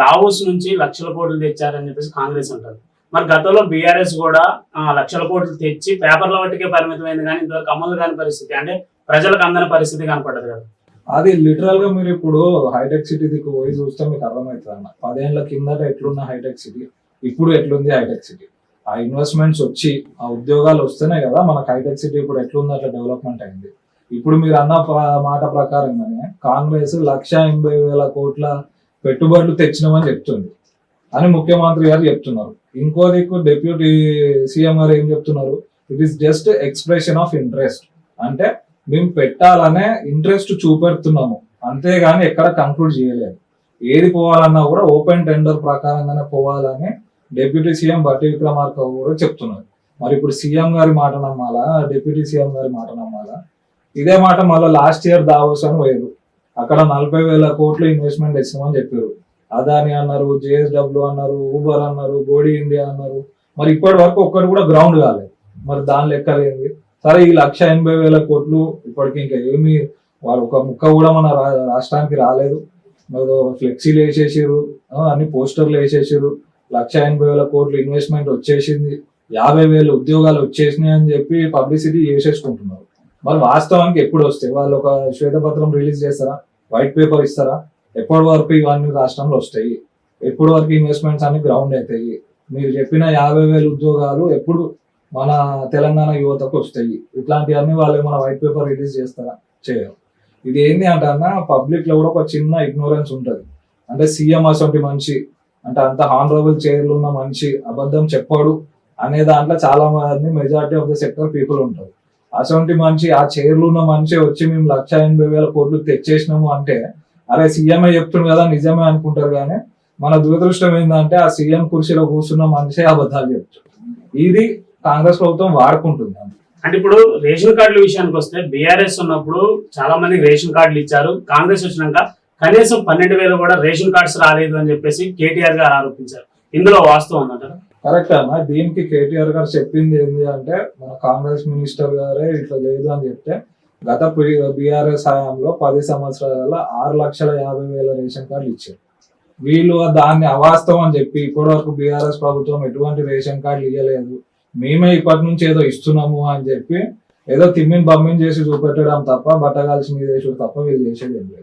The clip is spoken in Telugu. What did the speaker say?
దావోస్ నుంచి లక్షల కోట్లు తెచ్చారని చెప్పేసి కాంగ్రెస్ అంటారు. మరి గతంలో బీఆర్ఎస్ కూడా లక్షల కోట్లు తెచ్చి పేపర్ల వాటికే పరిమితమైంది కానీ ఇంతవరకు అమలు కాని పరిస్థితి అంటే ప్రజలకు అందని పరిస్థితి కనపడదు కదా. అది లిటరల్గా మీరు ఇప్పుడు హైటెక్ సిటీ దిక్కు పోయి చూస్తే మీకు అర్థమవుతుంది అన్న. పదేళ్ళ కిందట ఎట్లున్న హైటెక్ సిటీ ఇప్పుడు ఎట్లుంది హైటెక్ సిటీ? ఆ ఇన్వెస్ట్మెంట్స్ వచ్చి ఆ ఉద్యోగాలు వస్తేనే కదా మనకు హైటెక్ సిటీ ఇప్పుడు ఎట్లుంది అట్లా డెవలప్మెంట్ అయింది. ఇప్పుడు మీరు అన్న మాట ప్రకారంగానే కాంగ్రెస్ లక్ష ఎనభై వేల కోట్ల పెట్టుబడులు తెచ్చినామని చెప్తుంది. అని ముఖ్యమంత్రి గారు చెప్తున్నారు. ఇంకో దిక్కు డిప్యూటీ సీఎం గారు ఏం చెప్తున్నారు? It is just expression of interest అంటే మేము పెట్టాలనే ఇంట్రెస్ట్ చూపెడుతున్నాము. అంతేగాని ఎక్కడ కంక్లూడ్ చేయలేదు. ఏది పోవాలన్నా కూడా ఓపెన్ టెండర్ ప్రకారంగానే పోవాలని డిప్యూటీ సీఎం బట్టి విక్రమార్క కూడా చెప్తున్నారు. మరి ఇప్పుడు సీఎం గారి మాట నమ్మాలా? డిప్యూటీ సీఎం గారి మాట నమ్మాలా? ఇదే మాట మళ్ళీ లాస్ట్ ఇయర్ దావోస్ అని పోయారు. అక్కడ నలభై వేల కోట్లు ఇన్వెస్ట్మెంట్ ఇస్తామని చెప్పారు. అదాని అన్నారు జేఎస్డబ్ల్యూ అన్నారు ఊబర్ అన్నారు గోడి ఇండియా అన్నారు. మరి ఇప్పటి వరకు ఒక్కరు కూడా గ్రౌండ్ కాలేదు. మరి దాని లెక్కలేంది సరే ఈ లక్ష ఎనభై వేల కోట్లు ఇప్పటికి ఇంకా ఏమి వారు ఒక ముక్క కూడా మన రా- రాష్ట్రానికి రాలేదు. మరి ఫ్లెక్సీలు వేసేసారు అన్ని పోస్టర్లు వేసేసారు లక్ష ఎనభై వేల కోట్లు ఇన్వెస్ట్మెంట్ వచ్చేసింది. యాభై వేల ఉద్యోగాలు వచ్చేసినాయి అని చెప్పి పబ్లిసిటీ చేసేసుకుంటున్నారు. మరి వాస్తవానికి ఎప్పుడు వస్తాయి? వాళ్ళు ఒక శ్వేతపత్రం రిలీజ్ చేస్తారా? వైట్ పేపర్ ఇస్తారా? ఎప్పటి వరకు ఇవన్నీ రాష్ట్రంలో వస్తాయి? ఎప్పటి వరకు ఇన్వెస్ట్మెంట్స్ అన్ని గ్రౌండ్ అవుతాయి మీరు చెప్పిన యాభై వేల ఉద్యోగాలు ఎప్పుడు మన తెలంగాణ యువతకు వస్తాయి? ఇట్లాంటివన్నీ వాళ్ళు ఏమైనా వైట్ పేపర్ రిలీజ్ చేస్తారా? చేయరు. ఇది ఏంటి అంటే అన్న పబ్లిక్లో కూడా ఒక చిన్న ఇగ్నోరెన్స్ ఉంటుంది. అంటే సీఎం అసొంటి మనిషి అంటే అంత హానరబుల్ చైర్లు ఉన్న మనిషి అబద్ధం చెప్పాడు అనే దాంట్లో చాలా మంది majority of the sector people ఉంటారు. అసొంటి మనిషి ఆ చైర్లు ఉన్న మనిషి వచ్చి మేము లక్ష ఎనభై వేల కోట్లు తెచ్చేసినాము అంటే అరే సీఎంఏ చెప్తుంది కదా నిజమే అనుకుంటారు కానీ మన దురదృష్టం ఏంటంటే ఆ సీఎం కుర్చీలో కూర్చున్న మనిషే అబద్ధాలు చెప్తారు ఇది కాంగ్రెస్ ప్రభుత్వం వాడుకుంటుంది అంటే ఇప్పుడు రేషన్ కార్డుల విషయానికి వస్తే బీఆర్ఎస్ ఉన్నప్పుడు చాలా మంది రేషన్ కార్డులు ఇచ్చారు కాంగ్రెస్ వచ్చినాక కనీసం పన్నెండు వేలు కూడా రేషన్ కార్డ్స్ రాలేదు అని చెప్పేసి కేటీఆర్ గారు ఆరోపించారు. ఇందులో వాస్తవం ఉందంటారా? కరెక్ట్ అన్న. దీనికి కేటీఆర్ గారు చెప్పింది ఏంటి అంటే మన కాంగ్రెస్ మినిస్టర్ గారే ఇట్లా లేదు అని చెప్తే గత బీఆర్ఎస్ హయాంలో పది సంవత్సరాలలో ఆరు లక్షల యాభై వేల రేషన్ కార్డులు ఇచ్చారు. వీళ్ళు దాన్ని అవాస్తవం అని చెప్పి ఇప్పటి వరకు బీఆర్ఎస్ ప్రభుత్వం ఎటువంటి రేషన్ కార్డులు ఇవ్వలేదు మేమే ఇప్పటి నుంచి ఏదో ఇస్తున్నాము అని చెప్పి ఏదో తిమ్మిని బమ్మిని చేసి చూపెట్టడం తప్ప బట్టగాల్సి మీద వేసుడు తప్ప వీళ్ళు చేసేది ఏం లేదు.